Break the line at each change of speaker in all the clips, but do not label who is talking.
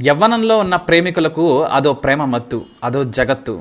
యవ్వనంలో ఉన్న ప్రేమికులకు అదో ప్రేమ మత్తు అదో జగత్తు.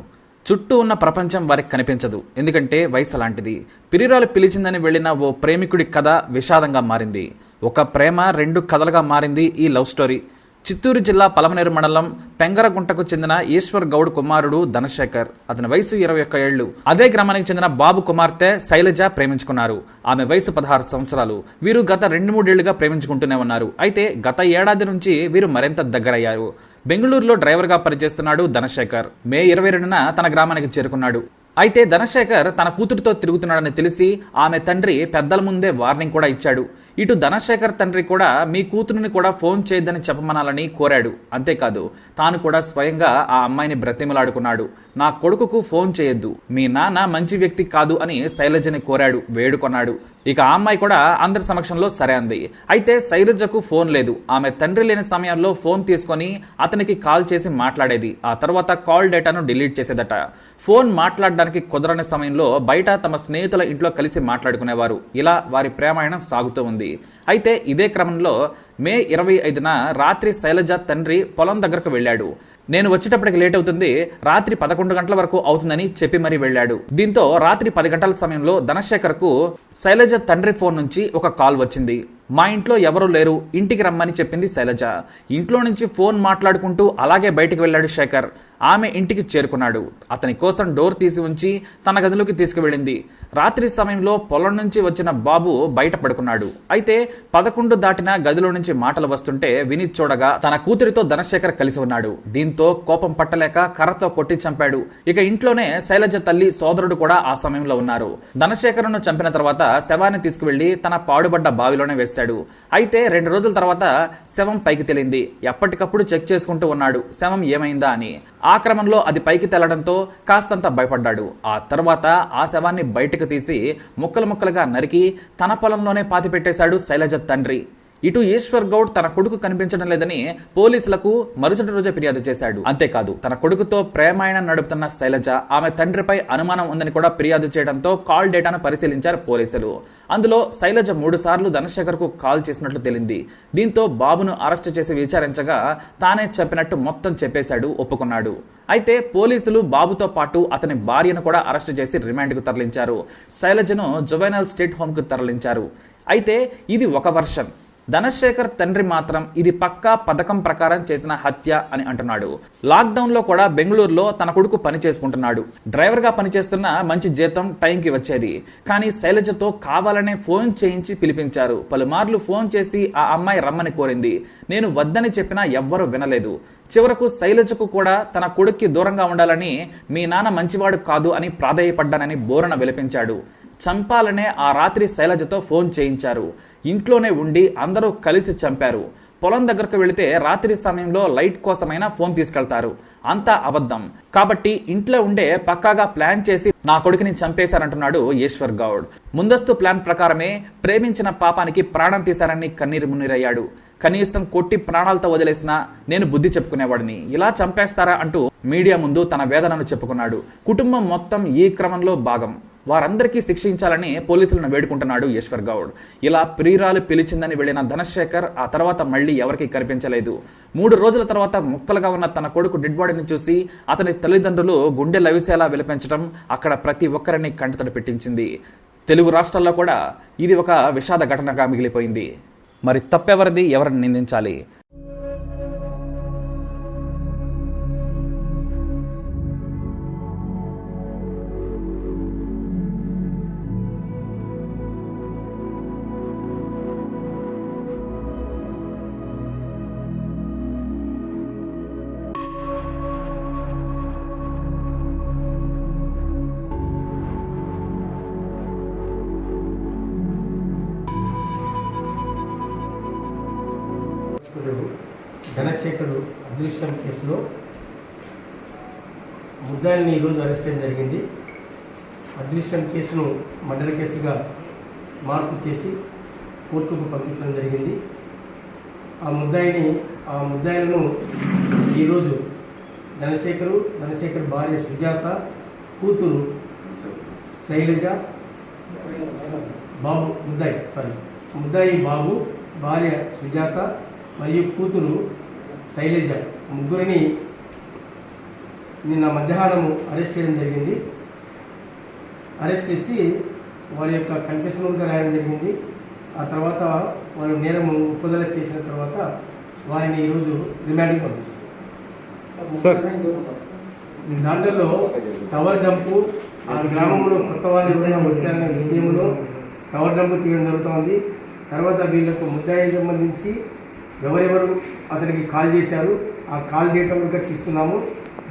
చుట్టూ ఉన్న ప్రపంచం వారికి కనిపించదు ఎందుకంటే వయసు అలాంటిది. పిరిరాలు పిలిచిందని వెళ్ళిన ఓ ప్రేమికుడి కథ విషాదంగా మారింది. ఒక ప్రేమ రెండు కథలుగా మారింది ఈ లవ్ స్టోరీ. చిత్తూరు జిల్లా పలమనేరు మండలం పెంగరగుంటకు చెందిన ఈశ్వర్ గౌడ్ కుమారుడు ధనశేఖర్. అతని వయసు ఇరవై ఒక్క ఏళ్ళు అదే గ్రామానికి చెందిన బాబు కుమార్తె శైలజ ప్రేమించుకున్నారు. ఆమె వయసు పదహారు సంవత్సరాలు. వీరు గత రెండు మూడేళ్ళుగా ప్రేమించుకుంటూనే ఉన్నారు. అయితే గత ఏడాది నుంచి వీరు మరింత దగ్గరయ్యారు. బెంగళూరులో డ్రైవర్గా పనిచేస్తున్నాడు ధనశేఖర్. మే ఇరవై రెండున తన గ్రామానికి చేరుకున్నాడు. అయితే ధనశేఖర్ తన కూతురితో తిరుగుతున్నాడని తెలిసి ఆమె తండ్రి పెద్దల ముందే వార్నింగ్ కూడా ఇచ్చాడు. ఇటు ధనశేఖర్ తండ్రి కూడా మీ కూతురుని కూడా ఫోన్ చేయొద్దని చెప్పమనాలని కోరాడు. అంతేకాదు తాను కూడా స్వయంగా ఆ అమ్మాయిని బ్రతిమలాడుకున్నాడు. నా కొడుకుకు ఫోన్ చేయొద్దు. మీ నాన్న మంచి వ్యక్తి కాదు అని శైలజని కోరాడు వేడుకొన్నాడు. ఇక ఆ అమ్మాయి కూడా అందరి సమక్షంలో సరే అంది. అయితే శైలజకు ఫోన్ లేదు. ఆమె తండ్రి లేని సమయంలో ఫోన్ తీసుకొని అతనికి కాల్ చేసి మాట్లాడేది. ఆ తర్వాత కాల్ డేటాను డిలీట్ చేసేదట. ఫోన్ మాట్లాడడానికి కుదరని సమయంలో బయట తమ స్నేహితుల ఇంట్లో కలిసి మాట్లాడుకునేవారు. ఇలా వారి ప్రేమాయణం సాగుతూ ఉంది. అయితే ఇదే క్రమంలో మే ఇరవై ఐదున రాత్రి శైలజ తండ్రి పొలం దగ్గరకు వెళ్ళాడు. నేను వచ్చేటప్పటికి లేట్ అవుతుంది రాత్రి పదకొండు గంటల వరకు అవుతుందని చెప్పి మరీ వెళ్ళాడు. దీంతో రాత్రి పది గంటల సమయంలో ధనశేఖర్కు శైలజ తండ్రి ఫోన్ నుంచి ఒక కాల్ వచ్చింది. మా ఇంట్లో ఎవరూ లేరు ఇంటికి రమ్మని చెప్పింది శైలజ. ఇంట్లో నుంచి ఫోన్ మాట్లాడుకుంటూ అలాగే బయటికి వెళ్ళాడు శేఖర్. ఆమె ఇంటికి చేరుకున్నాడు. అతని కోసం డోర్ తీసి ఉంచి తన గదిలోకి తీసుకువెళ్ళింది. రాత్రి సమయంలో పొలం నుంచి వచ్చిన బాబు బయట పడుకున్నాడు. అయితే పదకొండు దాటిన గదిలో నుంచి మాటలు వస్తుంటే విని చూడగా తన కూతురితో ధనశేఖర్ కలిసి ఉన్నాడు. దీంతో కోపం పట్టలేక కర్రతో కొట్టి చంపాడు. ఇక ఇంట్లోనే శైలజ తల్లి సోదరుడు కూడా ఆ సమయంలో ఉన్నారు. ధనశేఖర్ను చంపిన తర్వాత శవాన్ని తీసుకువెళ్ళి తన పాడుబడ్డ బావిలోనే చేశాడు. అయితే రెండు రోజుల తర్వాత శవం పైకి తేలింది. ఎప్పటికప్పుడు చెక్ చేసుకుంటూ ఉన్నాడు. శవం ఏమైందా అని. ఆ క్రమంలో అది పైకి తెల్లడంతో కాస్తంత భయపడ్డాడు. ఆ తర్వాత ఆ శవాన్ని బయటకు తీసి ముక్కలు ముక్కలుగా నరికి తన పొలంలోనే పాతి పెట్టేశాడు శైలజ తండ్రి. ఇటు ఈశ్వర్ గౌడ్ తన కొడుకు కనిపించడం లేదని పోలీసులకు మరుసటి రోజే ఫిర్యాదు చేశాడు. అంతేకాదు తన కొడుకుతో ప్రేమాయణం నడుపుతున్న శైలజ ఆమె తండ్రిపై అనుమానం ఉందని కూడా ఫిర్యాదు చేయడంతో కాల్ డేటాను పరిశీలించారు పోలీసులు. అందులో శైలజ మూడు సార్లు ధనశేఖర్కు కాల్ చేసినట్లు తెలింది. దీంతో బాబును అరెస్ట్ చేసి విచారించగా తానే చెప్పినట్టు మొత్తం చెప్పేశాడు ఒప్పుకున్నాడు. అయితే పోలీసులు బాబుతో పాటు అతని భార్యను కూడా అరెస్ట్ చేసి రిమాండ్కు తరలించారు. శైలజను జువైనల్ స్టేట్ హోమ్కు తరలించారు. అయితే ఇది ఒక వర్షన్ ధనశేఖర్ తండ్రి మాత్రం ఇది పక్కా పథకం ప్రకారం చేసిన హత్య అని అంటున్నాడు. లాక్డౌన్లో కూడా బెంగళూరులో తన కొడుకు పని చేసుకుంటున్నాడు. డ్రైవర్గా పనిచేస్తున్న మంచి జీతం టైంకి వచ్చేది. కానీ శైలజతో కావాలనే ఫోన్ చేయించి పిలిపించారు. పలుమార్లు ఫోన్ చేసి ఆ అమ్మాయి రమ్మని కోరింది. నేను వద్దని చెప్పినా ఎవ్వరూ వినలేదు. చివరకు శైలజకు కూడా తన కొడుక్కి దూరంగా ఉండాలని మీ నాన్న మంచివాడు కాదు అని ప్రాధేయపడ్డానని బోరణ విలపించాడు. చంపాలనే ఆ రాత్రి శైలజతో ఫోన్ చేయించారు. ఇంట్లోనే ఉండి అందరూ కలిసి చంపారు. పొలం దగ్గరకు వెళితే రాత్రి సమయంలో లైట్ కోసమైనా ఫోన్ తీసుకెళ్తారు. అంతా అబద్ధం. కాబట్టి ఇంట్లో ఉండే పక్కాగా ప్లాన్ చేసి నా కొడుకుని చంపేశారంటున్నాడు ఈశ్వర్ గౌడ్. ముందస్తు ప్లాన్ ప్రకారమే ప్రేమించిన పాపానికి ప్రాణం తీశారని కన్నీరు మున్నీరయ్యాడు. కనీసం కొట్టి ప్రాణాలతో వదిలేసిన నేను బుద్ధి చెప్పుకునేవాడిని. ఇలా చంపేస్తారా అంటూ మీడియా ముందు తన వేదనను చెప్పుకున్నాడు. కుటుంబం మొత్తం ఈ క్రమంలో భాగం. వారందరికీ శిక్షించాలని పోలీసులను వేడుకుంటున్నాడు ఈశ్వర్ గౌడ్. ఇలా ప్రియురాలు పిలిచిందని వెళ్ళిన ధనశేఖర్ ఆ తర్వాత మళ్ళీ ఎవరికీ కనిపించలేదు. మూడు రోజుల తర్వాత ముక్కలుగా ఉన్న తన కొడుకు డెడ్ బాడీని చూసి అతని తల్లిదండ్రులు గుండె లవిసేలా విలపించడం అక్కడ ప్రతి ఒక్కరిని కంటతడి పెట్టించింది. తెలుగు రాష్ట్రాల్లో కూడా ఇది ఒక విషాద ఘటనగా మిగిలిపోయింది. మరి తప్పెవరిది? ఎవరిని నిందించాలి?
ధనశేఖరు అదృశ్యం కేసులో ముద్దాయిని ఈరోజు అరెస్ట్ చేయడం జరిగింది. అదృశ్యం కేసును మర్డర్ కేసుగా మార్పు చేసి కోర్టుకు పంపించడం జరిగింది. ఆ ముద్దాయిని ఆ ముద్దాయిలను ఈరోజు ధనశేఖరు ధనశేఖర్ భార్య సుజాత కూతురు శైలజ బాబు ముద్దాయి సారీ ముద్దాయి బాబు భార్య సుజాత మరియు కూతురు శైలజ ముగ్గురిని నిన్న మధ్యాహ్నం అరెస్ట్ చేయడం జరిగింది. అరెస్ట్ చేసి వారి యొక్క కన్ఫెషన్ కూడా రాయడం జరిగింది. ఆ తర్వాత వారు నేరం ఒప్పుదల చేసిన తర్వాత వారిని ఈరోజు రిమాండింగ్ పంపిస్తారు. దాంట్లో టవర్ డంపు ఆ గ్రామంలో కొత్త వాళ్ళు ఎవరైనా వచ్చారనే విషయంలో టవర్ డంపు తీయడం జరుగుతోంది. తర్వాత వీళ్ళకు ముద్దాయికి సంబంధించి ఎవరెవరు అతనికి కాల్ చేశారు ఆ కాల్ డేటా కూడా చూస్తున్నాము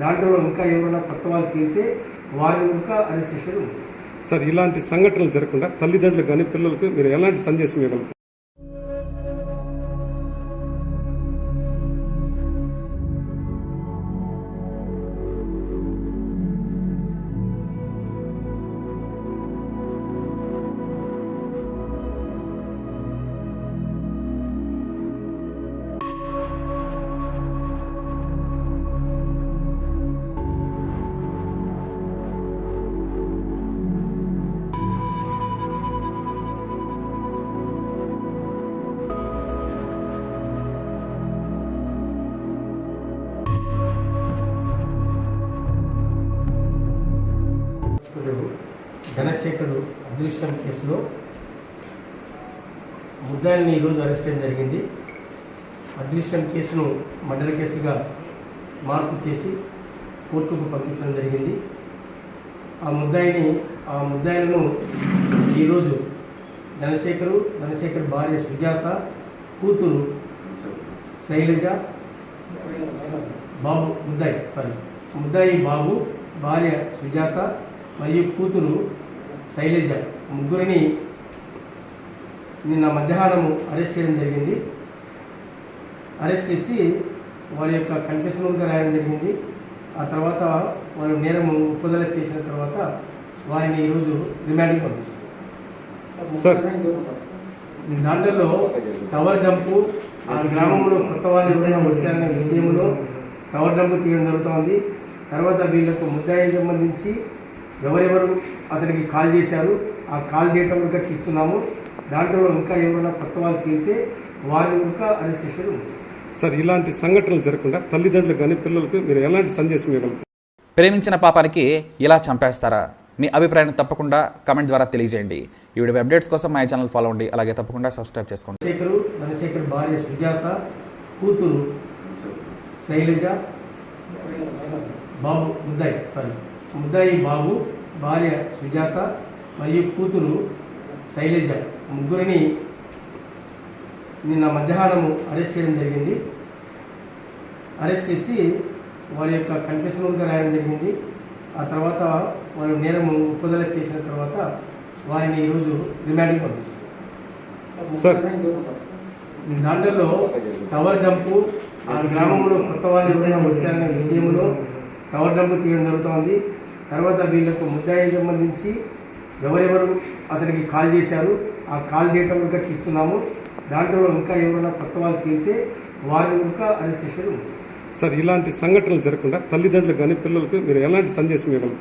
దాంట్లో ఇంకా ఎవరైనా కొత్త వాళ్ళు తీరితే వారిని ఇంకా అరెస్ట్ చేసేది
సార్ ఇలాంటి సంఘటనలు జరగకుండా తల్లిదండ్రులకు కానీ పిల్లలకు మీరు ఎలాంటి సందేశం ఇవ్వగలరు?
ధనశేఖర్ అదృశ్యం కేసులో ముద్దాయిని ఈరోజు అరెస్ట్ చేయడం జరిగింది. అదృశ్యం కేసును మర్డర్ కేసుగా మార్పు చేసి కోర్టుకు పంపించడం జరిగింది. ఆ ముద్దాయిని ఆ ముద్దాయిలను ఈరోజు ధనశేఖరు ధనశేఖర్ భార్య సుజాత కూతురు శైలజ బాబు ముద్దాయి సారీ ముద్దాయి బాబు భార్య సుజాత మరియు కూతురు శైలజ ముగ్గురిని నిన్న మధ్యాహ్నం అరెస్ట్ చేయడం జరిగింది. అరెస్ట్ చేసి వారి యొక్క కన్ఫెషన్ కూడా రాయడం జరిగింది. ఆ తర్వాత వారు నేరం ఒప్పుదల చేసిన తర్వాత వారిని ఈరోజు రిమాండింగ్ పంపిస్తారు
సార్
దాంట్లో టవర్ డంపు ఆ గ్రామంలో కొత్త వాళ్ళు ఎవరైనా వచ్చారనే విషయంలో టవర్ డంపు తీయడం జరుగుతోంది. తర్వాత వీళ్ళకు ముద్దాయికి సంబంధించి ఎవరెవరు అతనికి కాల్ చేశారు ఆ కాల్ డేటా కూడా తీస్తున్నాము దాంట్లో ఇంకా ఎవరైనా కొత్త వాళ్ళు తీరితే వారిని ఇంకా అరెస్ట్ చేసేది
సార్ ఇలాంటి సంఘటనలు జరగకుండా తల్లిదండ్రులకు కానీ పిల్లలకు మీరు ఎలాంటి సందేశం ఇవ్వగలరు?
ప్రేమించిన పాపానికి ఇలా చంపేస్తారా? మీ అభిప్రాయాన్ని తప్పకుండా కమెంట్ ద్వారా తెలియజేయండి. ఈ వీడియో అప్డేట్స్ కోసం మా ఛానల్ ఫాలో అవ్వండి. అలాగే తప్పకుండా సబ్స్క్రైబ్ చేసుకోండి.
ధనశేఖరు ధనశేఖర్ భార్య సుజాత కూతురు శైలజ బాబు ముద్దాయి సారీ. ముద్దాయి బాబు భార్య సుజాత మరియు కూతురు శైలజ. ముగ్గురిని నిన్న మధ్యాహ్నం అరెస్ట్ చేయడం జరిగింది. అరెస్ట్ చేసి వారి యొక్క కన్ఫెషన్ కూడా రాయడం జరిగింది. ఆ తర్వాత వారు నేరం ఒప్పుదల చేసిన తర్వాత వారిని ఈరోజు రిమాండింగ్ పంపిస్తారు దాంట్లో టవర్ డంపు ఆ గ్రామంలో కొత్త వాళ్ళు ఎవరైనా వచ్చారనే విషయంలో టవర్ డంపు తీయడం జరుగుతోంది. తర్వాత వీళ్ళకు ముద్దాయికి సంబంధించి ఎవరెవరు అతనికి కాల్ చేశారు ఆ కాల్ డేటా కూడా తీస్తున్నాము దాంట్లో ఇంకా ఎవరైనా కొత్త వాళ్ళు తీరితే వారిని ఇంకా అరెస్ట్ చేసేది
సార్ ఇలాంటి సంఘటనలు జరగకుండా తల్లిదండ్రులకు కానీ పిల్లలకు మీరు ఎలాంటి సందేశం ఇవ్వగలరు?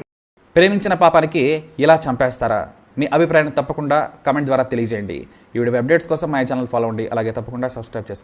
ప్రేమించిన పాపానికి ఇలా చంపేస్తారా? మీ అభిప్రాయాన్ని తప్పకుండా కమెంట్ ద్వారా తెలియజేయండి. ఈ వీడియో అప్డేట్స్ కోసం మా ఛానల్ ఫాలో అవ్వండి. అలాగే తప్పకుండా సబ్స్క్రైబ్ చేసుకోండి.